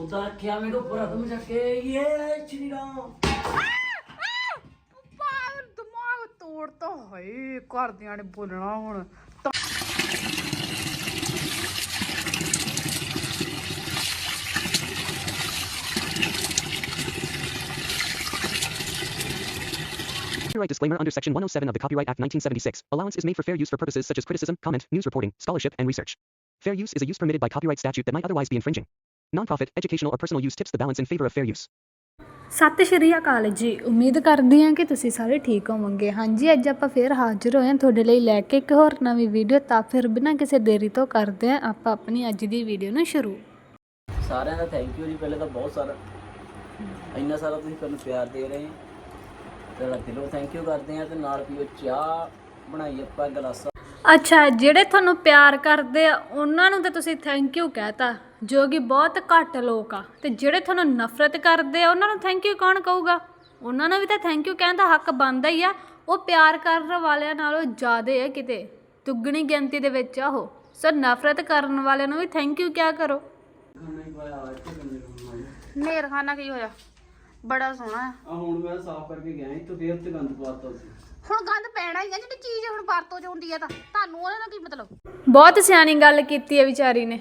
ਉਦਾਂ ਰੱਖਿਆ ਮੇਰੇ ਉੱਪਰ ਹੱਥ ਚੱਕ ਕੇ ਇਹ ਸ਼੍ਰੀ ਰਾਮ ਪਾਗਲ ਦਿਮਾਗ ਤੋੜਤਾ ਹਾਏ ਘਰਦਿਆਂ ਨੇ ਬੋਲਣਾ ਹੁਣ ਤਾਂ- Copyright disclaimer under Section 107 of the Copyright Act 1976. Allowance is made for fair use for purposes such as criticism, comment, news reporting, scholarship, and research. Fair use is a use permitted by copyright statute that might otherwise be infringing. Nonprofit, educational, or personal use tips the balance in favor of fair use. ਸਤਿ ਸ਼੍ਰੀ ਅਕਾਲ ਜੀ। ਉਮੀਦ ਕਰਦੀ ਹਾਂ ਕਿ ਤੁਸੀਂ ਸਾਰੇ ਠੀਕ ਹੋਵੋਗੇ। ਹਾਂਜੀ ਅੱਜ ਆਪਾਂ ਫੇਰ ਹਾਜ਼ਰ ਹੋਏ ਹਾਂ ਤੁਹਾਡੇ ਲਈ ਲੈ ਕੇ ਇੱਕ ਹੋਰ ਨਵੀਂ ਵੀਡੀਓ ਤਾਂ ਫਿਰ ਬਿਨਾਂ ਕਿਸੇ ਦੇਰੀ ਤੋਂ ਕਰਦੇ ਹਾਂ ਆਪਾਂ ਆਪਣੀ ਅੱਜ ਦੀ ਵੀਡੀਓ ਨੂੰ ਸ਼ੁਰੂ। ਸਾਰਿਆਂ ਦਾ ਥੈਂਕ ਯੂ ਜੀ। ਪਹਿਲੇ ਤਾਂ ਬਹੁਤ ਸਾਰਾ। ਇੰਨਾ ਸਾਰਾ ਤੁਸੀਂ ਸਾਨੂੰ ਪਿਆਰ ਦੇ ਰਹੇ ਹੋ। ਤੁਹਾਡਾ ਦਿਲੋਂ ਥੈਂਕ ਯੂ ਕਰਦੇ ਆ ਤੇ ਨਾਲ ਪੀਓ ਚਾਹ ਬਣਾਈ ਆਪਾਂ ਗਲਾਸਾ। ਅੱਛਾ ਜਿਹੜੇ ਤੁਹਾਨੂੰ ਪਿਆਰ ਕਰਦੇ ਆ ਉਹਨਾਂ ਨੂੰ ਤਾਂ ਤੁਸੀਂ ਥੈਂਕ ਯੂ ਕਹਿਤਾ। ਜੋ ਕਿ ਬਹੁਤ ਘੱਟ ਲੋਕ ਆ। ਤੇ ਜਿਹੜੇ ਤੁਹਾਨੂੰ ਨਫ਼ਰਤ ਕਰਦੇ ਆ ਉਹਨਾਂ ਨੂੰ ਥੈਂਕ ਯੂ ਕੌਣ ਕਹੂਗਾ? ਉਹਨਾਂ ਨੂੰ ਵੀ ਤਾਂ ਥੈਂਕ ਯੂ ਕਹਿਣ ਦਾ ਹੱਕ ਬਣਦਾ ਹੀ ਆ। ਉਹ ਪਿਆਰ ਕਰਨ ਵਾਲਿਆਂ ਨਾਲੋਂ ਜ਼ਿਆਦੇ ਆ ਕਿਤੇ। ਦੁੱਗਣੀ ਗਿਣਤੀ ਦੇ ਵਿੱਚ ਆ ਉਹ। ਸੋ ਨਫ਼ਰਤ ਕਰਨ ਵਾਲਿਆਂ ਨੂੰ ਵੀ ਥੈਂਕ ਯੂ ਕਿਆ ਕਰੋ। ਨੇਰ ਖਾਨਾ ਕੀ ਹੋਇਆ? ਬੜਾ ਸੋਹਣਾ ਹੈ ਆ ਹੁਣ ਮੈਂ ਸਾਫ਼ ਕਰਕੇ ਗਿਆ ਇੱਥੋਂ ਫੇਰ ਉੱਤੇ ਗੰਦ ਪਾਤਾ ਸੀ। ਹੁਣ ਗੰਦ ਪੈਣਾ ਹੀ ਆ ਜਿਹੜੀ ਚੀਜ਼ ਹੁਣ ਵਰਤੋਂ ਚ ਆਉਂਦੀ ਆ ਤਾਂ। ਤੁਹਾਨੂੰ ਉਹਦਾ ਨਾਲ ਕੀ ਮਤਲਬ? ਬਹੁਤ ਸਿਆਣੀ ਗੱਲ ਕੀਤੀ ਹੈ ਵਿਚਾਰੀ ਨੇ।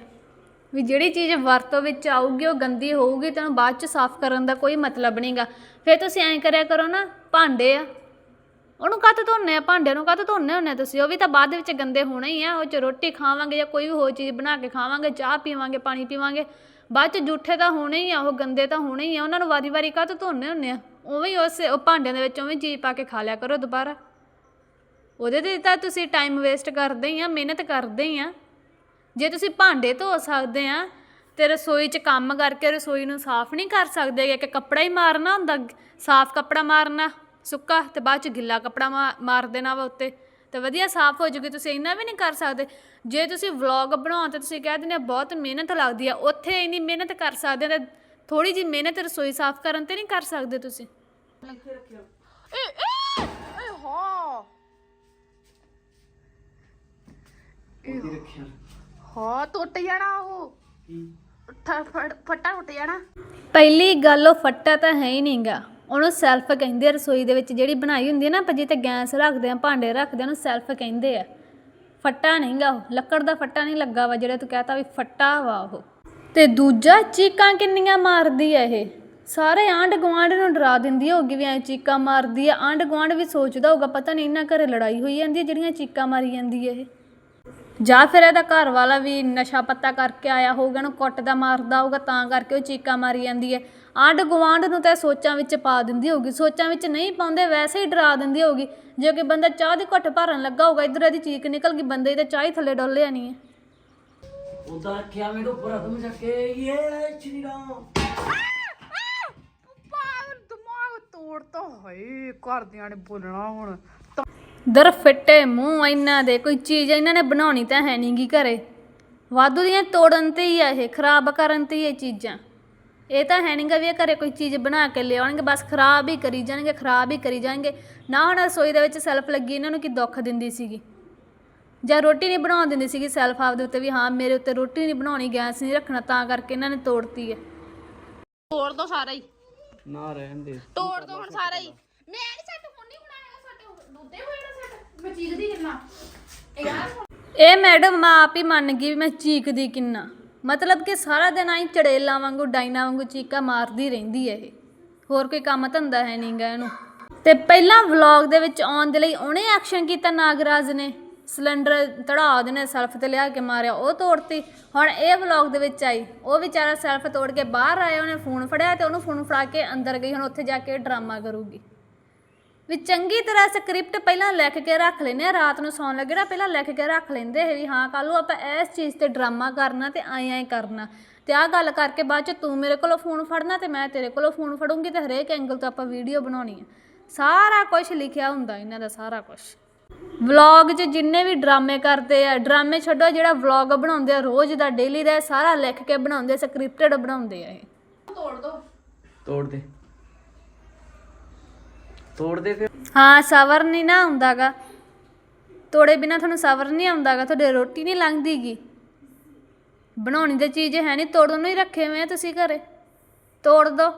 ਵੀ ਜਿਹੜੀ ਚੀਜ਼ ਵਰਤੋਂ ਵਿੱਚ ਆਊਗੀ, ਉਹ ਗੰਦੀ ਹੋਊਗੀ ਤੈਨੂੰ ਬਾਅਦ ਚ ਸਾਫ਼ ਕਰਨ ਦਾ ਕੋਈ ਮਤਲਬ ਨਹੀਂਗਾ ਫਿਰ ਤੁਸੀਂ ਐਂ ਕਰਿਆ ਕਰੋ ਨਾ, ਭਾਂਡੇ ਆ। ਉਹਨੂੰ ਕਾਹਤੋਂ ਧੋਨੇ ਆ? ਭਾਂਡੇ ਨੂੰ ਕਾਹਤੋਂ ਧੋਨੇ ਹੁੰਨੇ ਆ ਤੁਸੀਂ? ਉਹ ਵੀ ਤਾਂ ਬਾਅਦ ਵਿੱਚ ਗੰਦੇ ਹੋਣੇ ਹੀ ਆ। ਉਹ ਚ ਰੋਟੀ ਖਾਵਾਂਗੇ ਜਾਂ ਕੋਈ ਵੀ ਹੋਰ ਚੀਜ਼ ਬਣਾ ਕੇ ਖਾਵਾਂਗੇ, ਚਾਹ ਪੀਵਾਂਗੇ, ਪਾਣੀ ਪੀਵਾਂਗੇ, ਬਾਅਦ ਚ ਜੂਠੇ ਤਾਂ ਹੋਣੇ ਹੀ ਆ, ਉਹ ਗੰਦੇ ਤਾਂ ਹੋਣੇ ਹੀ ਆ। ਉਹਨਾਂ ਨੂੰ ਵਾਰੀ-ਵਾਰੀ ਕਾਹਤੋਂ ਧੋਨੇ ਹੁੰਨੇ ਆ? ਉਵੇਂ ਹੀ ਉਸ, ਉਹ ਭਾਂਡਿਆਂ ਦੇ ਵਿੱਚ ਉਵੇਂ ਚੀਜ਼ ਪਾ ਕੇ ਖਾ ਲਿਆ ਕਰੋ ਦੁਬਾਰਾ। ਉਹਦੇ ਤੇ ਤਾਂ ਤੁਸੀਂ ਟਾਈਮ ਵੇਸਟ ਕਰਦੇ ਹੀ ਆ, ਮਿਹਨਤ ਕਰਦੇ ਹੀ ਆ। ਜੇ ਤੁਸੀਂ ਭਾਂਡੇ ਧੋ ਸਕਦੇ ਆ ਤੇ ਰਸੋਈ 'ਚ ਕੰਮ ਕਰਕੇ ਰਸੋਈ ਨੂੰ ਸਾਫ਼ ਨਹੀਂ ਕਰ ਸਕਦੇ ਕਿ ਕੱਪੜਾ ਹੀ ਮਾਰਨਾ ਹੁੰਦਾ ਸਾਫ਼ ਕੱਪੜਾ ਮਾਰਨਾ ਸੁੱਕਾ ਤੇ ਬਾਅਦ 'ਚ ਗਿੱਲਾ ਕੱਪੜਾ ਮਾਰ ਦੇਣਾ ਵਾ ਉੱਤੇ ਤੇ ਵਧੀਆ ਸਾਫ਼ ਹੋ ਜੂਗੀ ਤੁਸੀਂ ਇੰਨਾ ਵੀ ਨਹੀਂ ਕਰ ਸਕਦੇ। ਜੇ ਤੁਸੀਂ ਵਲੌਗ ਬਣਾਉਣ ਤੇ ਤੁਸੀਂ ਕਹਿ ਦਿੰਦੇ ਆ ਬਹੁਤ ਮਿਹਨਤ ਲੱਗਦੀ ਆ ਉੱਥੇ ਇੰਨੀ ਮਿਹਨਤ ਕਰ ਸਕਦੇ ਆ ਤੇ ਥੋੜੀ ਜੀ ਮਿਹਨਤ ਰਸੋਈ ਸਾਫ਼ ਕਰਨ ਤੇ ਨਹੀਂ ਕਰ ਸਕਦੇ ਤੁਸੀਂ। ਏ ਏ ਏ ਹਾਂ। ਉਹਦੀ ਰੱਖਿਆ। ਹਾਂ, ਟੁੱਟ ਜਾਣਾ ਉਹ। ਠ- ਫ- ਫੱਟਾ ਟੁੱਟ ਜਾਣਾ। ਪਹਿਲੀ ਗੱਲ, ਉਹ ਫੱਟਾ ਤਾਂ ਹੈ ਹੀ ਨਹੀਂਗਾ। ਉਹਨੂੰ ਸੈਲਫ ਕਹਿੰਦੇ ਆ ਰਸੋਈ ਦੇ ਵਿੱਚ, ਜਿਹੜੀ ਬਣਾਈ ਹੁੰਦੀ ਹੈ ਨਾ, ਆਪਾਂ ਜਿੱਤੇ ਗੈਸ ਰੱਖਦੇ ਆ, ਭਾਂਡੇ ਰੱਖਦੇ ਆ, ਉਹਨੂੰ ਸੈਲਫ ਕਹਿੰਦੇ ਆ। ਫੱਟਾ ਨਹੀਂਗਾ ਉਹ, ਲੱਕੜ ਦਾ ਫੱਟਾ ਨਹੀਂ ਲੱਗਾ ਵਾ, ਜਿਹੜਾ ਤੂੰ ਕਹਤਾ ਵੀ ਫੱਟਾ ਵਾ ਉਹ। ਤੇ ਦੂਜਾ, ਚੀਕਾਂ ਕਿੰਨੀਆਂ ਮਾਰਦੀ ਆ ਇਹ। ਸਾਰੇ ਆਂਢ ਗੁਆਂਢ ਨੂੰ ਡਰਾ ਦਿੰਦੀ ਹੋਗੀ ਵੀ ਐ ਚੀਕਾਂ ਮਾਰਦੀ ਆ। ਆਂਢ ਗੁਆਂਢ ਵੀ ਸੋਚਦਾ ਹੋਊਗਾ, ਪਤਾ ਨਹੀਂ ਇਹਨਾਂ ਘਰੇ ਲੜਾਈ ਹੋਈ ਜਾਂਦੀ ਹੈ ਜਿਹੜੀਆਂ ਚੀਕਾਂ ਮਾਰੀ ਜਾਂਦੀ ਹੈ ਇਹ। ਜਾਂ ਫਿਰ ਇਹਦਾ ਘਰ ਵਾਲਾ ਵੀ ਨਸ਼ਾ ਪੱਤਾ ਕਰਕੇ ਆਇਆ ਹੋਊਗਾ ਇਹਨੂੰ ਕੁੱਟਦਾ ਮਾਰਦਾ ਹੋਊਗਾ ਤਾਂ ਕਰਕੇ ਉਹ ਚੀਕਾਂ ਮਾਰੀ ਜਾਂਦੀ ਹੈ। ਆਂਢ ਗੁਆਂਢ ਨੂੰ ਤਾਂ ਸੋਚਾਂ ਵਿੱਚ ਪਾ ਦਿੰਦੀ ਹੋਊਗੀ ਸੋਚਾਂ ਵਿੱਚ ਨਹੀਂ ਪਾਉਂਦੇ ਵੈਸੇ ਹੀ ਡਰਾ ਦਿੰਦੀ ਹੋਊਗੀ ਜੇ ਕੋਈ ਬੰਦਾ ਚਾਹ ਦੀ ਘੁੱਟ ਭਰਨ ਲੱਗਾ ਹੋਊਗਾ ਇਧਰ ਇਹਦੀ ਚੀਕ ਨਿਕਲ ਗਈ ਬੰਦੇ ਦੀ ਤਾਂ ਚਾਹ ਹੀ ਥੱਲੇ ਡੋਲਿਆ ਨਹੀਂ ਹੈ। ਉਦਾਂ ਰੱਖਿਆ ਮੇਰੇ ਉੱਪਰ ਹੱਥ ਚੱਕ ਕੇ ਇਹ ਸ਼੍ਰੀ ਰਾਮ! ਪਾਗਲ ਦਿਮਾਗ ਤੋੜਤਾ ਹਾਏ ਘਰਦਿਆਂ ਨੇ ਬੋਲਣਾ ਹੁਣ। ਦਰ ਫਿੱਟੇ ਮੂੰਹ ਇਹਨਾਂ ਦੇ ਕੋਈ ਚੀਜ਼ ਇਹਨਾਂ ਨੇ ਬਣਾਉਣੀ ਤਾਂ ਹੈ ਨਹੀਂਗੀ ਘਰੇ। ਵਾਧੂ ਦੀਆਂ ਤੋੜਨ ਤੇ ਹੀ ਆ ਇਹ ਖਰਾਬ ਕਰਨ ਤੇ ਹੀ ਇਹ ਚੀਜ਼ਾਂ। ਇਹ ਤਾਂ ਹੈ ਨਹੀਂਗਾ ਵੀ ਇਹ ਘਰੇ ਕੋਈ ਚੀਜ਼ ਬਣਾ ਕੇ ਲਿਆਉਣਗੇ ਬਸ ਖਰਾਬ ਹੀ ਕਰੀ ਜਾਣਗੇ ਖਰਾਬ ਹੀ ਕਰੀ ਜਾਣਗੇ। ਨਾ ਹੁਣ ਰਸੋਈ ਦੇ ਵਿੱਚ ਸੈਲਫ ਲੱਗੀ ਇਹਨਾਂ ਨੂੰ ਕੀ ਦੁੱਖ ਦਿੰਦੀ ਸੀਗੀ। ਜਾਂ ਰੋਟੀ ਨਹੀਂ ਬਣਾਉਣ ਦਿੰਦੀ ਸੀਗੀ ਸੈਲਫ ਆਪਦੇ ਉੱਤੇ ਵੀ ਹਾਂ ਮੇਰੇ ਉੱਤੇ ਰੋਟੀ ਨਹੀਂ ਬਣਾਉਣੀ ਗੈਸ ਨਹੀਂ ਰੱਖਣਾ ਤਾਂ ਕਰਕੇ ਇਹਨਾਂ ਨੇ ਤੋੜਤੀ ਹੈ। ਤੋੜ ਦੋ ਸਾਰਾ ਹੀ। ਨਾ ਰਹਿਣ ਦੇ। ਤੋੜ ਦੋ ਹੁਣ ਸਾਰਾ ਹੀ। ਮੈਂ ਨਹੀਂ ਬਣਾਏਗਾ ਸਾਡੇ ਦੁੱਧੇ ਹੋਏ ਸੈੱਟ ਮੈਂ ਚੀਕਦੀ ਕਿੰਨਾ? ਇਹ ਯਾਰ ਇਹ ਮੈਡਮ ਆਪ ਹੀ ਮੰਨ ਗਈ ਵੀ ਮੈਂ ਚੀਕਦੀ ਕਿੰਨਾ। ਮਤਲਬ ਕਿ ਸਾਰਾ ਦਿਨ ਆਈ ਚੜੇਲਾਂ ਵਾਂਗੂ ਡਾਈਨਾ ਵਾਂਗੂ ਚੀਕਾਂ ਮਾਰਦੀ ਰਹਿੰਦੀ ਹੈ ਇਹ। ਹੋਰ ਕੋਈ ਕੰਮ ਧੰਦਾ ਹੈ ਨਹੀਂਗਾ ਇਹਨੂੰ। ਤੇ ਪਹਿਲਾਂ ਵਲੌਗ ਦੇ ਵਿੱਚ ਆਉਣ ਦੇ ਲਈ ਉਹਨੇ ਐਕਸ਼ਨ ਕੀਤਾ ਨਾਗਰਾਜ ਨੇ। ਸਿਲੰਡਰ ਤੜਾ ਦੇਣੇ ਸੈਲਫ ਤੇ ਲਿਆ ਕੇ ਮਾਰਿਆ, ਉਹ ਤੋੜਤੀ। ਹੁਣ ਇਹ ਵਲੌਗ ਦੇ ਵਿੱਚ ਆਈ। ਉਹ ਵਿਚਾਰਾ ਸੈਲਫ ਤੋੜ ਕੇ ਬਾਹਰ ਆਇਆ, ਉਹਨੇ ਫੋਨ ਫੜਿਆ ਤੇ ਉਹਨੂੰ ਫੋਨ ਫੜਾ ਕੇ ਅੰਦਰ ਗਈ, ਹੁਣ ਉੱਥੇ ਜਾ ਕੇ ਡਰਾਮਾ ਕਰੂਗੀ। ਵੀ ਚੰਗੀ ਤਰ੍ਹਾਂ ਸਕ੍ਰਿਪਟ ਪਹਿਲਾਂ ਲਿਖ ਕੇ ਰੱਖ ਲੈਨੇ ਆ ਰਾਤ ਨੂੰ ਸੌਣ ਲੱਗੇ ਨਾ ਪਹਿਲਾਂ ਲਿਖ ਕੇ ਰੱਖ ਲੈਂਦੇ ਇਹ ਵੀ ਹਾਂ ਕੱਲ ਨੂੰ ਆਪਾਂ ਇਸ ਚੀਜ਼ ਤੇ ਡਰਾਮਾ ਕਰਨਾ ਤੇ ਐਂ ਐਂ ਕਰਨਾ। ਤੇ ਆਹ ਗੱਲ ਕਰਕੇ ਬਾਅਦ ਚ ਤੂੰ ਮੇਰੇ ਕੋਲੋਂ ਫੋਨ ਫੜਨਾ ਤੇ ਮੈਂ ਤੇਰੇ ਕੋਲੋਂ ਫੋਨ ਫੜੂੰਗੀ ਤੇ ਹਰੇਕ ਐਂਗਲ ਤੋਂ ਆਪਾਂ ਵੀਡੀਓ ਬਣਾਉਣੀ ਹੈ ਸਾਰਾ ਕੁਝ ਲਿਖਿਆ ਹੁੰਦਾ ਇਹਨਾਂ ਦਾ ਸਾਰਾ ਕੁਝ ਵਲੌਗ 'ਚ ਜਿੰਨੇ ਵੀ ਡਰਾਮੇ ਕਰਦੇ ਆ ਡਰਾਮੇ ਛੱਡੋ ਜਿਹੜਾ ਵਲੌਗ ਬਣਾਉਂਦੇ ਆ ਰੋਜ਼ ਦਾ ਡੇਲੀ ਦਾ ਇਹ ਸਾਰਾ ਲਿਖ ਕੇ ਬਣਾਉਂਦੇ ਸਕ੍ਰਿਪਟਡ ਬਣਾਉਂਦੇ ਆ ਇਹ। ਤੋੜ ਦੋ। ਤੋੜ ਦੇ। ਤੋੜ ਦੇ ਫਿਰ? ਹਾਂ ਸਬਰ ਨਹੀਂ ਨਾ ਆਉਂਦਾਗਾ। ਤੋੜੇ ਬਿਨਾ ਤੁਹਾਨੂੰ ਸਬਰ ਨਹੀਂ ਆਉਂਦਾਗਾ ਤੁਹਾਡੇ ਰੋਟੀ ਨਹੀਂ ਲੰਘਦੀਗੀ। ਬਣਾਉਣੀ ਤੇ ਚੀਜ਼ ਹੈ ਨਹੀਂ ਤੋੜਨ ਨੂੰ ਹੀ ਰੱਖੇ ਹੋਏ ਆ ਤੁਸੀਂ ਘਰੇ। ਤੋੜ ਦੋ।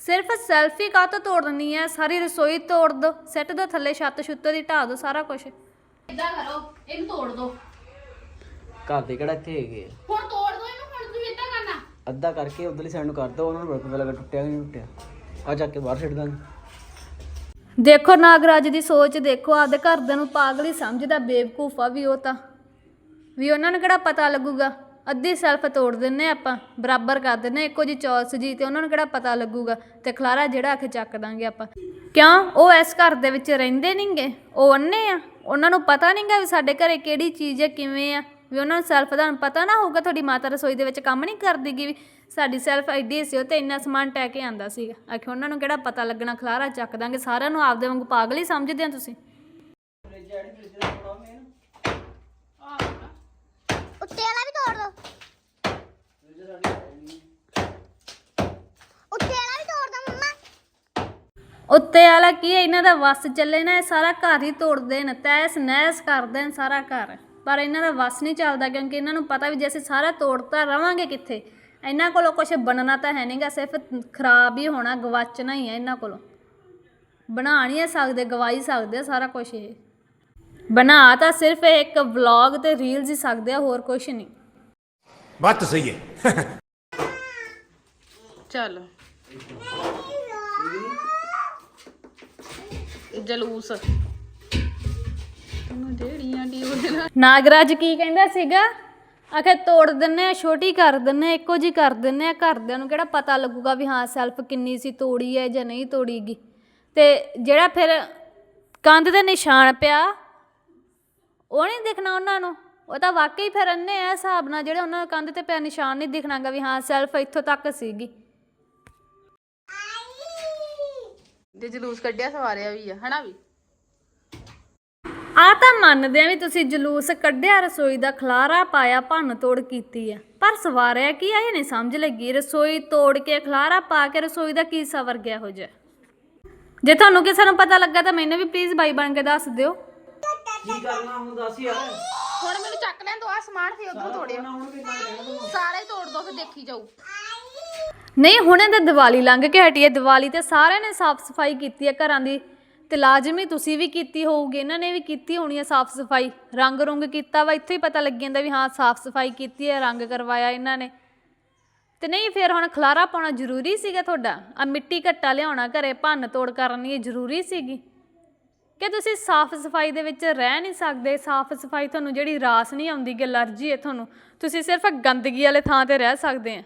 ਸਿਰਫ ਸੈਲਫੀ ਕਾ ਤੋਂ ਤੋੜਨੀ ਹੈ ਸਾਰੀ ਰਸੋਈ ਤੋੜ ਦੋ। ਸੈੱਟ ਦੋ ਥੱਲੇ ਛੱਤ ਛੁੱਤ ਦੀ ਢਾ ਦੋ ਸਾਰਾ ਕੁਝ ਇਦਾਂ ਕਰੋ ਇਹਨੂੰ ਤੋੜ ਦੋ। ਘਰ ਦੇ ਕਿਹੜਾ ਇੱਥੇ ਹੈਗੇ ਆ? ਹੁਣ ਤੋੜ ਦੋ ਇਹਨੂੰ ਹੁਣ ਤੁਸੀਂ ਇਦਾਂ ਕਰਨਾ। ਅੱਧਾ ਕਰਕੇ ਉਧਰਲੀ ਸਾਈਡ ਨੂੰ ਕਰ ਦੋ ਉਹਨਾਂ ਨੂੰ ਪਤਾ ਲੱਗਾ ਟੁੱਟਿਆ ਕਿ ਨਹੀਂ ਟੁੱਟਿਆ। ਆ ਚੱਕ ਕੇ ਬਾਹਰ ਛੱਡ ਦਾਂਗੇ। ਦੇਖੋ ਨਾਗਰਾਜ ਦੀ ਸੋਚ, ਦੇਖੋ ਆਪਦੇ ਘਰਦਿਆਂ ਨੂੰ ਪਾਗਲ ਹੀ ਸਮਝਦਾ, ਬੇਵਕੂਫਾ ਵੀ ਉਹ ਤਾਂ। ਵੀ ਉਹਨਾਂ ਨੂੰ ਕਿਹੜਾ ਪਤਾ ਲੱਗੂਗਾ? ਅੱਧੀ ਸੈਲਫ ਤੋੜ ਦਿੰਨੇ ਆਪਾਂ, ਬਰਾਬਰ ਕਰ ਦਿੰਨੇ ਇੱਕੋ ਜੀ ਚੌਰਸ ਜੀ ਤੇ ਉਹਨਾਂ ਨੂੰ ਕਿਹੜਾ ਪਤਾ ਲੱਗੂਗਾ? ਤੇ ਖਲਾਰਾ ਜਿਹੜਾ ਆਖੇ ਚੱਕ ਦਾਂਗੇ ਆਪਾਂ। ਕਿਉਂ? ਉਹ ਇਸ ਘਰ ਦੇ ਵਿੱਚ ਰਹਿੰਦੇ ਨਹੀਂਗੇ ਉਹ ਅੰਨੇ ਆ? ਉਹਨਾਂ ਨੂੰ ਪਤਾ ਨਹੀਂਗਾ ਵੀ ਸਾਡੇ ਘਰੇ ਕਿਹੜੀ ਚੀਜ਼ ਹੈ ਕਿਵੇਂ ਆ, ਵੀ ਉਹਨਾਂ ਨੂੰ ਸੈਲਫ ਦਾ ਪਤਾ ਨਾ ਹੋਊਗਾ, ਤੁਹਾਡੀ ਮਾਤਾ ਰਸੋਈ ਦੇ ਵਿੱਚ ਕੰਮ ਨਹੀਂ ਕਰਦੀਗੀ ਵੀ ਸਾਡੀ ਸੈਲਫ ਐਡੀ ਸੀ, ਉਹ ਤੇ ਇੰਨਾ ਸਮਾਨ ਟੈ ਕੇ ਆਂਦਾ ਸੀਗਾ। ਆਖੇ ਉਹਨਾਂ ਨੂੰ ਕਿਹੜਾ ਪਤਾ ਲੱਗਣਾ, ਖਲਾਰਾ ਚੱਕ ਦਾਂਗੇ, ਸਾਰਿਆਂ ਨੂੰ ਆਪਦੇ ਵਾਂਗੂ ਪਾਗਲ ਹੀ ਸਮਝਦੇ ਆ ਤੁਸੀਂ। ਉੱਤੇ ਵਾਲਾ ਵੀ ਤੋੜ ਦੋ ਉੱਤੇ ਵਾਲਾ ਵੀ ਤੋੜ ਦੋ ਮੰਮਾ ਉੱਤੇ ਵਾਲਾ ਕੀ ਹੈ ਇਹਨਾਂ ਦਾ ਵਸ ਚੱਲੇ ਨਾ ਇਹ ਸਾਰਾ ਘਰ ਹੀ ਤੋੜ ਦੇਣ ਤੈਸ ਨਹਿਸ ਕਰ ਦੇਣ ਸਾਰਾ ਘਰ। ਪਰ ਇਹਨਾਂ ਦਾ ਵਸ ਨਹੀਂ ਚੱਲਦਾ ਕਿਉਂਕਿ ਇਹਨਾਂ ਨੂੰ ਪਤਾ ਵੀ ਜੇ ਅਸੀਂ ਸਾਰਾ ਤੋੜਤਾ ਰਵਾਂਗੇ ਕਿੱਥੇ? ਇਹਨਾਂ ਕੋਲੋਂ ਕੁਝ ਬਣਨਾ ਤਾਂ ਹੈ ਨਹੀਂਗਾ ਸਿਰਫ ਖਰਾਬ ਹੀ ਹੋਣਾ ਗਵਾਚਣਾ ਹੀ ਹੈ ਇਹਨਾਂ ਕੋਲੋਂ। ਬਣਾ ਨਹੀਂ ਸਕਦੇ ਗਵਾਈ ਸਕਦੇ ਸਾਰਾ ਕੁਝ ਇਹ। ਬਣਾ ਤਾਂ ਸਿਰਫ ਇੱਕ ਵਲੌਗ ਤੇ ਰੀਲਸ ਹੀ ਸਕਦੇ ਆ ਹੋਰ ਕੁਝ ਨਹੀਂ। ਬਾਤ ਸਹੀ ਹੈ। ਚਲੋ। ਜਲੂਸ। ਤੈਨੂੰ ਜਿਹੜੀਆਂ ਡੀ ਉਹਦੇ ਨਾਲ। ਨਾਗਰਾਜ ਕੀ ਕਹਿੰਦਾ ਸੀਗਾ? ਆਖੇ ਤੋੜ ਦਿੰਨੇ ਆ, ਛੋਟੀ ਕਰ ਦਿੰਨੇ ਆ, ਇੱਕੋ ਜੀ ਕਰ ਦਿੰਨੇ ਆ, ਘਰਦਿਆਂ ਨੂੰ ਕਿਹੜਾ ਪਤਾ ਲੱਗੂਗਾ ਵੀ ਹਾਂ ਸੈਲਫ ਕਿੰਨੀ ਸੀ ਤੋੜੀ ਹੈ ਜਾਂ ਨਹੀਂ ਤੋੜੀਗੀ। ਤੇ ਜਿਹੜਾ ਫਿਰ ਕੰਧ ਤੇ ਨਿਸ਼ਾਨ ਪਿਆ, ਉਹ ਨਹੀਂ ਦਿਖਣਾ ਉਹਨਾਂ ਨੂੰ। ਉਹ ਤਾਂ ਵਾਕਈ ਫਿਰ ਅੰਨੇ ਆ ਹਿਸਾਬ ਨਾਲ ਜਿਹੜੇ ਉਹਨਾਂ ਨੂੰ ਕੰਧ ਤੇ ਪਿਆ ਨਿਸ਼ਾਨ ਨਹੀਂ ਦਿਖਣਾਗਾ ਵੀ ਹਾਂ ਸੈਲਫ ਇੱਥੋਂ ਤੱਕ ਸੀਗੀ। ਤੇ ਜਲੂਸ ਕੱਢਿਆ ਸਵਾਰਿਆ ਵੀ ਆ ਹਨਾ ਵੀ? ਆ ਤਾਂ ਮੰਨਦੇ ਆ ਵੀ ਤੁਸੀਂ ਜਲੂਸ ਕੱਢਿਆ ਰਸੋਈ ਦਾ ਖਲਾਰਾ ਪਾਇਆ ਭੰਨ ਤੋੜ ਕੀਤੀ ਆ। ਪਰ ਸਵਾਰਿਆ ਕੀ ਆ ਇਹ ਨਹੀਂ ਸਮਝ ਲੱਗੀ। ਰਸੋਈ ਤੋੜ ਕੇ ਖਲਾਰਾ ਪਾ ਕੇ ਰਸੋਈ ਦਾ ਕੀ ਸਵਰ ਗਿਆ ਹੋ ਜਾ ਜੇ ਤੁਹਾਨੂੰ ਕਿਸੇ ਨੂੰ ਪਤਾ ਲੱਗਾ ਤਾਂ ਮੈਨੂੰ ਵੀ ਪਲੀਜ਼ ਬਾਈ ਬਣ ਕੇ ਦੱਸ ਦਿਓ। ਕੀ ਕਰਨਾ ਹੁਣ ਦੱਸ ਯਾਰ। ਹੁਣ ਮੈਨੂੰ ਚੱਕ ਲੈਣ ਦੋ ਆ ਸਮਾਨ ਫੇ ਉਧਰੋਂ ਤੋੜਿਆ। ਸਾਰਾ ਤੋੜ ਦੋ ਫੇ ਦੇਖੀ ਜਾਊ। ਨਹੀਂ, ਹੁਣੇ ਤਾਂ ਦੀਵਾਲੀ ਲੰਘ ਕੇ ਹਟੀ ਹੈ। ਦੀਵਾਲੀ ਤੇ ਸਾਰਿਆਂ ਨੇ ਸਾਫ਼ ਸਫ਼ਾਈ ਕੀਤੀ ਹੈ। ਘਰਾਂ ਦੀ ਤੇ ਲਾਜ਼ਮੀ ਤੁਸੀਂ ਵੀ ਕੀਤੀ ਹੋਊਗੀ। ਇਹਨਾਂ ਨੇ ਵੀ ਕੀਤੀ ਹੋਣੀ ਹੈ ਸਾਫ਼ ਸਫ਼ਾਈ। ਰੰਗ ਰੁੰਗ ਕੀਤਾ ਵਾ। ਇੱਥੇ ਹੀ ਪਤਾ ਲੱਗ ਜਾਂਦਾ ਵੀ ਹਾਂ, ਸਾਫ਼ ਸਫ਼ਾਈ ਕੀਤੀ ਹੈ, ਰੰਗ ਕਰਵਾਇਆ ਇਹਨਾਂ ਨੇ। ਤੇ ਨਹੀਂ, ਫਿਰ ਹੁਣ ਖਲਾਰਾ ਪਾਉਣਾ ਜ਼ਰੂਰੀ ਸੀਗਾ ਤੁਹਾਡਾ? ਆ ਮਿੱਟੀ ਘੱਟਾ ਲਿਆਉਣਾ ਘਰੇ, ਭੰਨ ਤੋੜ ਕਰਨੀ ਜ਼ਰੂਰੀ ਸੀਗੀ? ਕਿ ਤੁਸੀਂ ਸਾਫ਼ ਸਫ਼ਾਈ ਦੇ ਵਿੱਚ ਰਹਿ ਨਹੀਂ ਸਕਦੇ? ਸਾਫ਼ ਸਫ਼ਾਈ ਤੁਹਾਨੂੰ ਜਿਹੜੀ ਰਾਸ ਨਹੀਂ ਆਉਂਦੀ, ਕਿ ਅਲਰਜੀ ਹੈ ਤੁਹਾਨੂੰ, ਤੁਸੀਂ ਸਿਰਫ ਗੰਦਗੀ ਵਾਲੇ ਥਾਂ ਤੇ ਰਹਿ ਸਕਦੇ ਆ।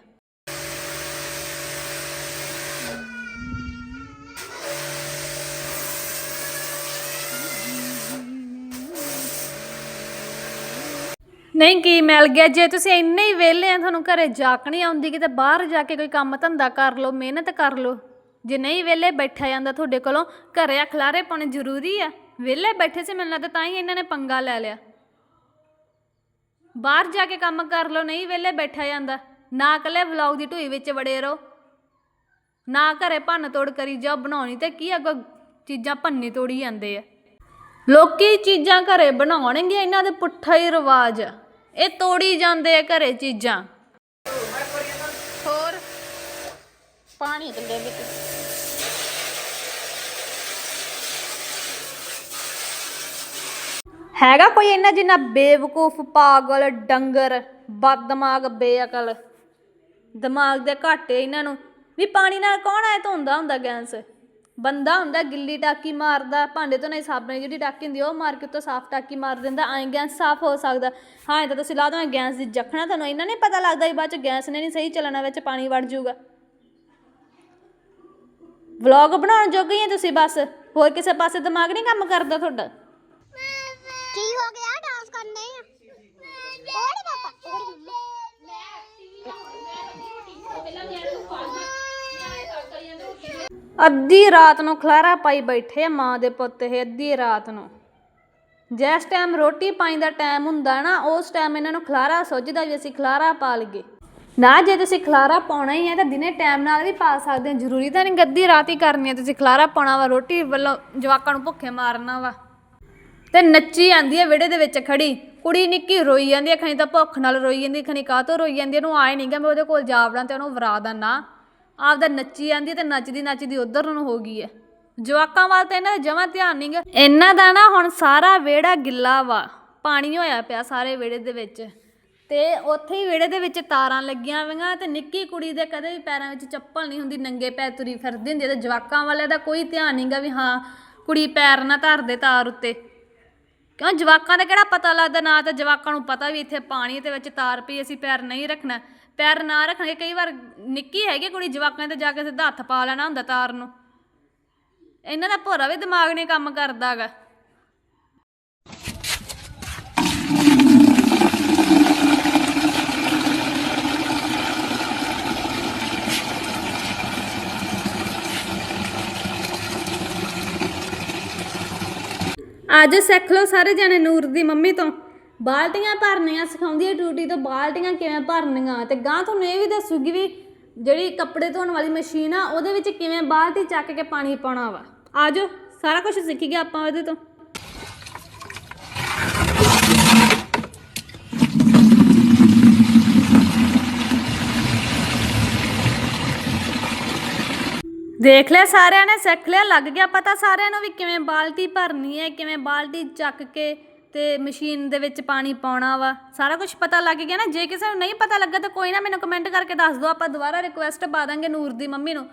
ਨਹੀਂ, ਕੀ ਮਿਲ ਗਿਆ? ਜੇ ਤੁਸੀਂ ਇੰਨੇ ਹੀ ਵਿਹਲੇ ਆ, ਤੁਹਾਨੂੰ ਘਰੇ ਜਾਕ ਨਹੀਂ ਆਉਂਦੀ ਕਿਤੇ ਬਾਹਰ ਜਾ ਕੇ ਕੋਈ ਕੰਮ ਧੰਦਾ ਕਰ ਲਓ, ਮਿਹਨਤ ਕਰ ਲਓ। ਜੇ ਨਹੀਂ ਵਿਹਲੇ ਬੈਠਾ ਜਾਂਦਾ ਤੁਹਾਡੇ ਕੋਲੋਂ, ਘਰੇ ਆ ਖਲਾਰੇ ਪਾਉਣੇ ਜ਼ਰੂਰੀ ਆ। ਵਿਹਲੇ ਬੈਠੇ ਸੀ ਮੈਨੂੰ ਲੱਗਦਾ ਤਾਂ ਹੀ ਇਹਨਾਂ ਨੇ ਪੰਗਾ ਲੈ ਲਿਆ। ਬਾਹਰ ਜਾ ਕੇ ਕੰਮ ਕਰ ਲਓ, ਨਹੀਂ ਵਿਹਲੇ ਬੈਠਾ ਜਾਂਦਾ। ਨਾ ਇਕੱਲੇ ਵਲੌਗ ਦੀ ਢੂਈ ਵਿੱਚ ਵੜੇ ਰਹੋ। ਨਾ ਘਰੇ ਭੰਨ ਤੋੜ ਕਰੀ ਜਾਓ, ਬਣਾਉਣੀ ਤੇ ਕੀ ਅੱਗੋਂ ਚੀਜ਼ਾਂ ਭੰਨੀ ਤੋੜੀ ਜਾਂਦੇ ਆ। ਲੋਕੀ ਚੀਜ਼ਾਂ ਘਰੇ ਬਣਾਉਣਗੇ ਇਹਨਾਂ ਦੇ ਪੁੱਠਾ ਹੀ ਰਿਵਾਜ ਆ। ਇਹ ਤੋੜੀ ਜਾਂਦੇ ਆ ਘਰੇ ਚੀਜ਼ਾਂ। ਹੋਰ? ਪਾਣੀ ਥੱਲੇ ਵਿੱਚ। ਹੈਗਾ ਕੋਈ ਇਹਨਾਂ ਜਿੰਨਾ ਬੇਵਕੂਫ, ਪਾਗਲ, ਡੰਗਰ ਬਦਦਮਾਗ ਬੇਅਕਲ? ਦਿਮਾਗ ਦੇ ਘਾਟੇ ਇਹਨਾਂ ਨੂੰ। ਵੀ ਪਾਣੀ ਨਾਲ ਕੌਣ ਐ ਧੋਂਦਾ ਹੁੰਦਾ ਗੈਸ? ਬੰਦਾ ਹੁੰਦਾ ਗਿੱਲੀ ਟਾਕੀ ਮਾਰਦਾ ਭਾਂਡੇ ਤੋਂ ਨਹੀਂ ਸਾਬਣ ਜਿਹੜੀ ਟਾਕੀ ਹੁੰਦੀ ਆ, ਉਹ ਮਾਰ ਕੇ ਉੱਤੋਂ ਸਾਫ਼ ਟਾਕੀ ਮਾਰ ਦਿੰਦਾ ਐਂ ਗੈਸ ਸਾਫ਼ ਹੋ ਸਕਦਾ। ਹਾਂ ਇਹ ਤਾਂ ਤੁਸੀਂ ਲਾ ਦੋ ਗੈਸ ਦੀ ਜਖਣਾ ਤੁਹਾਨੂੰ ਇਹਨਾਂ ਨਹੀਂ ਪਤਾ ਲੱਗਦਾ ਵੀ ਬਾਅਦ ਚ ਗੈਸ ਨੇ ਨਹੀਂ ਸਹੀ ਚੱਲਣਾ ਵਿੱਚ ਪਾਣੀ ਵੜ ਜਾਊਗਾ। ਵਲੌਗ ਬਣਾਉਣ ਜੋਗੇ ਹੀ ਆ ਤੁਸੀਂ ਬਸ। ਹੋਰ ਕਿਸੇ ਪਾਸੇ ਦਿਮਾਗ ਨਹੀਂ ਕੰਮ ਕਰਦਾ ਤੁਹਾਡਾ? ਕੀ ਹੋ ਗਿਆ ਡਾਂਸ ਕਰਨੇ ਆ। ਓੜੀ ਪਾਪਾ ਓੜੀ ਮੰਮਾ ਅੱਧੀ ਰਾਤ ਨੂੰ ਖਲਾਰਾ ਪਾਈ ਬੈਠੇ ਆ ਮਾਂ ਦੇ ਪੁੱਤ ਇਹ ਅੱਧੀ ਰਾਤ ਨੂੰ। ਜਿਸ ਟਾਈਮ ਰੋਟੀ ਪਾਣੀ ਦਾ ਟਾਈਮ ਹੁੰਦਾ ਨਾ ਉਸ ਟਾਈਮ ਇਹਨਾਂ ਨੂੰ ਖਲਾਰਾ ਸੁੱਝਦਾ ਵੀ ਅਸੀਂ ਖਲਾਰਾ ਪਾ ਲਈਏ। ਨਾ ਜੇ ਤੁਸੀਂ ਖਲਾਰਾ ਪਾਉਣਾ ਹੀ ਹੈ ਤਾਂ ਦਿਨੇ ਟਾਈਮ ਨਾਲ ਵੀ ਪਾ ਸਕਦੇ ਹੋ। ਜ਼ਰੂਰੀ ਤਾਂ ਨਹੀਂ ਗੱਦੀ ਰਾਤ ਹੀ ਕਰਨੀ ਹੈ। ਤੁਸੀਂ ਖਲਾਰਾ ਪਾਉਣਾ ਵਾ ਰੋਟੀ ਵੱਲੋਂ ਜਵਾਕਾਂ ਨੂੰ ਭੁੱਖੇ ਮਾਰਨਾ ਵਾ। ਤੇ ਨੱਚੀ ਆਂਦੀ ਹੈ ਵਿੜੇ ਦੇ ਵਿੱਚ ਖੜੀ। ਕੁੜੀ ਨਿੱਕੀ ਰੋਈ ਜਾਂਦੀ ਹੈ ਖਣੀ ਤਾਂ ਭੁੱਖ ਨਾਲ ਰੋਈ ਜਾਂਦੀ ਖਣੀ ਕਾਹ ਤੋਂ ਰੋਈ ਜਾਂਦੀ ਹੈ, ਇਹਨੂੰ ਆਏ ਨਹੀਂਗਾ ਮੈਂ ਉਹਦੇ ਕੋਲ ਜਾ ਵੜਾਂ ਤੇ ਉਹਨੂੰ ਵਰਾ ਦਾ ਨਾ। ਆਪਦਾ ਨੱਚੀ ਜਾਂਦੀ ਹੈ ਤੇ ਨੱਚਦੀ ਨੱਚਦੀ ਉਧਰ ਨੂੰ ਹੋ ਗਈ ਹੈ ਜਵਾਕਾਂ ਵੱਲ ਤਾਂ ਇਹਨਾਂ ਦਾ ਜਮਾਂ ਧਿਆਨ ਨਹੀਂ ਗਾ। ਇਹਨਾਂ ਦਾ ਨਾ ਹੁਣ ਸਾਰਾ ਵਿਹੜਾ ਗਿੱਲਾ ਵਾ, ਪਾਣੀ ਹੋਇਆ ਪਿਆ ਸਾਰੇ ਵਿਹੜੇ ਦੇ ਵਿੱਚ। ਤੇ ਉੱਥੇ ਹੀ ਵਿਹੜੇ ਦੇ ਵਿੱਚ ਤਾਰਾਂ ਲੱਗੀਆਂ ਹੋਈਆਂ ਤੇ ਨਿੱਕੀ ਕੁੜੀ ਦੇ ਕਦੇ ਵੀ ਪੈਰਾਂ ਵਿੱਚ ਚੱਪਲ ਨਹੀਂ ਹੁੰਦੀ, ਨੰਗੇ ਪੈਰ ਤੁਰੀ ਫਿਰਦੀ ਹੁੰਦੀ ਹੈ ਤੇ ਜਵਾਕਾਂ ਵਾਲੇ ਦਾ ਕੋਈ ਧਿਆਨ ਨਹੀਂਗਾ ਵੀ ਹਾਂ, ਕੁੜੀ ਪੈਰ ਨਾ ਧਰਦੇ ਤਾਰ ਉੱਤੇ। ਕਿਉਂ? ਜਵਾਕਾਂ ਦਾ ਕਿਹੜਾ ਪਤਾ ਲੱਗਦਾ? ਨਾ ਤਾਂ ਜਵਾਕਾਂ ਨੂੰ ਪਤਾ ਵੀ ਇੱਥੇ ਪਾਣੀ ਦੇ ਵਿੱਚ ਤਾਰ ਪਈ, ਅਸੀਂ ਪੈਰ ਨਹੀਂ ਰੱਖਣਾ। ਪੈਰ ਨਾ ਰੱਖਣਗੇ। ਕਈ ਵਾਰ ਨਿੱਕੀ ਹੈਗੀ ਕੁੜੀ, ਜਵਾਕਾਂ ਤੇ ਜਾ ਕੇ ਸਿੱਧਾ ਹੱਥ ਪਾ ਲੈਣਾ ਹੁੰਦਾ ਤਾਰ ਨੂੰ। ਇਹਨਾਂ ਦਾ ਭੋਰਾ ਵੀ ਦਿਮਾਗ ਨੇ ਕੰਮ ਕਰਦਾਗਾ। ਅੱਜ ਸਿੱਖ ਲਓ ਸਾਰੇ ਜਣੇ ਨੂਰ ਦੀ ਮੰਮੀ ਤੋਂ। ਬਾਲਟੀਆਂ ਭਰਨੀਆਂ ਸਿਖਾਉਂਦੀ ਹੈ ਟੂਟੀ ਤੋਂ, ਬਾਲਟੀਆਂ ਕਿਵੇਂ ਭਰਨੀਆਂ? ਤੇ ਗਾਂ ਤੁਹਾਨੂੰ ਇਹ ਵੀ ਦੱਸੂਗੀ ਵੀ ਜਿਹੜੀ ਕੱਪੜੇ ਧੋਣ ਵਾਲੀ ਮਸ਼ੀਨ ਆ, ਉਹਦੇ ਵਿੱਚ ਕਿਵੇਂ ਬਾਲਟੀ ਚੱਕ ਕੇ ਪਾਣੀ ਪਾਉਣਾ ਵਾ। ਆਜੋ, ਸਾਰਾ ਕੁਝ ਸਿੱਖ ਗਿਆ ਆਪਾਂ ਉਹਦੇ ਤੋਂ। ਦੇਖ ਲਿਆ ਸਾਰਿਆਂ ਨੇ, ਸਿੱਖ ਲਿਆ, ਲੱਗ ਗਿਆ ਪਤਾ ਸਾਰਿਆਂ ਨੂੰ ਵੀ ਕਿਵੇਂ ਬਾਲਟੀ ਭਰਨੀ ਹੈ, ਕਿਵੇਂ ਬਾਲਟੀ ਚੱਕ ਕੇ ਤੇ ਮਸ਼ੀਨ ਦੇ ਵਿੱਚ ਪਾਣੀ ਪਾਉਣਾ ਵਾ। ਸਾਰਾ ਕੁਝ ਪਤਾ ਲੱਗ ਗਿਆ ਨਾ। ਜੇ ਕਿਸੇ ਨੂੰ ਨਹੀਂ ਪਤਾ ਲੱਗਾ ਤਾਂ ਕੋਈ ਨਾ ਮੈਨੂੰ ਕਮੈਂਟ ਕਰਕੇ ਦੱਸ ਦਿਓ। ਆਪਾਂ ਦੁਬਾਰਾ ਰਿਕੁਐਸਟ ਪਾ ਦਾਂਗੇ ਨੂਰ ਦੀ ਮੰਮੀ ਨੂੰ।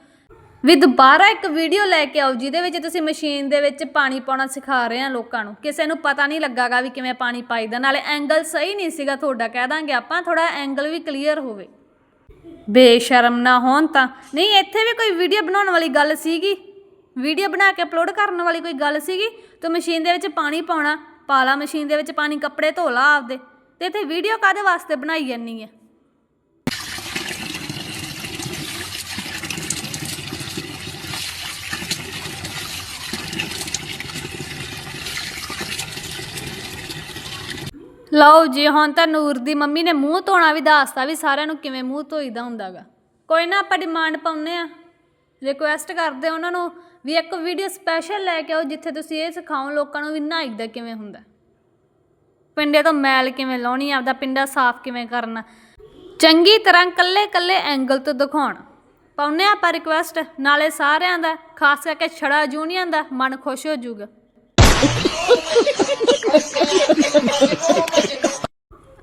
ਵੀ ਦੁਬਾਰਾ ਇੱਕ ਵੀਡੀਓ ਲੈ ਕੇ ਆਓ, ਜਿਹਦੇ ਵਿੱਚ ਤੁਸੀਂ ਮਸ਼ੀਨ ਦੇ ਵਿੱਚ ਪਾਣੀ ਪਾਉਣਾ ਸਿਖਾ ਰਹੇ ਆ ਲੋਕਾਂ ਨੂੰ। ਕਿਸੇ ਨੂੰ ਪਤਾ ਨਹੀਂ ਲੱਗਾਗਾ ਵੀ ਕਿਵੇਂ ਪਾਣੀ ਪਾਈਦਾ ਨਾਲੇ ਐਂਗਲ ਸਹੀ ਨਹੀਂ ਸੀਗਾ ਤੁਹਾਡਾ, ਕਹਿ ਦਾਂਗੇ ਆਪਾਂ। ਥੋੜਾ ਐਂਗਲ ਵੀ ਕਲੀਅਰ ਹੋਵੇ। ਬੇਸ਼ਰਮ ਨਾ ਹੋਣ ਤਾਂ। ਨਹੀਂ, ਇੱਥੇ ਵੀ ਕੋਈ ਵੀਡੀਓ ਬਣਾਉਣ ਵਾਲੀ ਗੱਲ ਸੀਗੀ? ਵੀਡੀਓ ਬਣਾ ਕੇ ਅਪਲੋਡ ਕਰਨ ਵਾਲੀ ਕੋਈ ਗੱਲ ਸੀਗੀ? ਤੂੰ ਮਸ਼ੀਨ ਦੇ ਵਿੱਚ ਪਾਣੀ ਪਾਉਣਾ। ਪਾਲਾ ਮਸ਼ੀਨ ਦੇ ਵਿੱਚ ਪਾਣੀ ਕੱਪੜੇ ਧੋ ਲਾ ਆਪਦੇ ਤੇ ਇੱਥੇ ਵੀਡੀਓ ਕਾਦੇ ਵਾਸਤੇ ਬਣਾਈ ਜਾਨੀ ਹੈ ਲਓ ਜੀ, ਹੁਣ ਤਾਂ ਨੂਰ ਦੀ ਮੰਮੀ ਨੇ ਮੂੰਹ ਧੋਣਾ ਵੀ ਦੱਸਤਾ ਵੀ ਸਾਰਿਆਂ ਨੂੰ ਕਿਵੇਂ ਮੂੰਹ ਧੋਈਦਾ ਹੁੰਦਾਗਾ। ਕੋਈ ਨਾ ਆਪਾਂ ਡਿਮਾਂਡ ਪਾਉਨੇ ਆ ਰਿਕੁਐਸਟ ਕਰਦੇ ਉਹਨਾਂ ਨੂੰ ਵੀ ਇੱਕ ਵੀਡੀਓ ਸਪੈਸ਼ਲ ਲੈ ਕੇ ਆਓ ਜਿੱਥੇ ਤੁਸੀਂ ਇਹ ਸਿਖਾਓ ਲੋਕਾਂ ਨੂੰ ਵੀ ਨਹਾਈਦਾ ਕਿਵੇਂ ਹੁੰਦਾ। ਪਿੰਡੇ ਤੋਂ ਮੈਲ ਕਿਵੇਂ ਲਾਉਣੀ ਆਪਦਾ ਪਿੰਡਾ ਸਾਫ਼ ਕਿਵੇਂ ਕਰਨਾ। ਚੰਗੀ ਤਰ੍ਹਾਂ ਕੱਲੇ ਕੱਲੇ ਐਂਗਲ ਤੋਂ ਦਿਖਾਉਣ। ਪਾਉਨੇ ਆਪਾਂ ਰਿਕੁਐਸਟ ਨਾਲੇ ਸਾਰਿਆਂ ਦਾ, ਖਾਸ ਕਰਕੇ ਛੜਾ ਯੂਨੀਅਨ ਦਾ ਮਨ ਖੁਸ਼ ਹੋ ਜਾਊਗਾ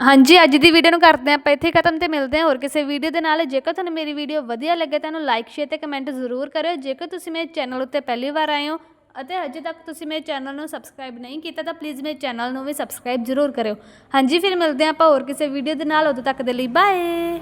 ਹਾਂਜੀ, ਅੱਜ ਦੀ ਵੀਡੀਓ ਨੂੰ ਕਰਦੇ ਹਾਂ ਆਪਾਂ, ਇੱਥੇ ਖਤਮ ਤੇ ਮਿਲਦੇ ਹਾਂ ਹੋਰ ਕਿਸੇ ਵੀਡੀਓ ਦੇ ਨਾਲ। ਜੇਕਰ ਤੁਹਾਨੂੰ ਮੇਰੀ ਵੀਡੀਓ ਵਧੀਆ ਲੱਗੇ ਤਾਂ ਇਹਨੂੰ ਲਾਈਕ ਸ਼ੇਅਰ ਤੇ ਕਮੈਂਟ ਜ਼ਰੂਰ ਕਰਿਓ। ਜੇਕਰ ਤੁਸੀਂ ਮੇਰੇ ਚੈਨਲ ਉੱਤੇ ਪਹਿਲੀ ਵਾਰ ਆਏ ਹੋ ਅਤੇ ਅਜੇ ਤੱਕ ਤੁਸੀਂ ਮੇਰੇ ਚੈਨਲ ਨੂੰ ਸਬਸਕ੍ਰਾਈਬ ਨਹੀਂ ਕੀਤਾ ਤਾਂ ਪਲੀਜ਼ ਮੇਰੇ ਚੈਨਲ ਨੂੰ ਵੀ ਸਬਸਕ੍ਰਾਈਬ ਜ਼ਰੂਰ ਕਰਿਓ। ਹਾਂਜੀ, ਫਿਰ ਮਿਲਦੇ ਹਾਂ ਆਪਾਂ ਹੋਰ ਕਿਸੇ ਵੀਡੀਓ ਦੇ ਨਾਲ। ਉਦੋਂ ਤੱਕ ਦੇ ਲਈ ਬਾਏ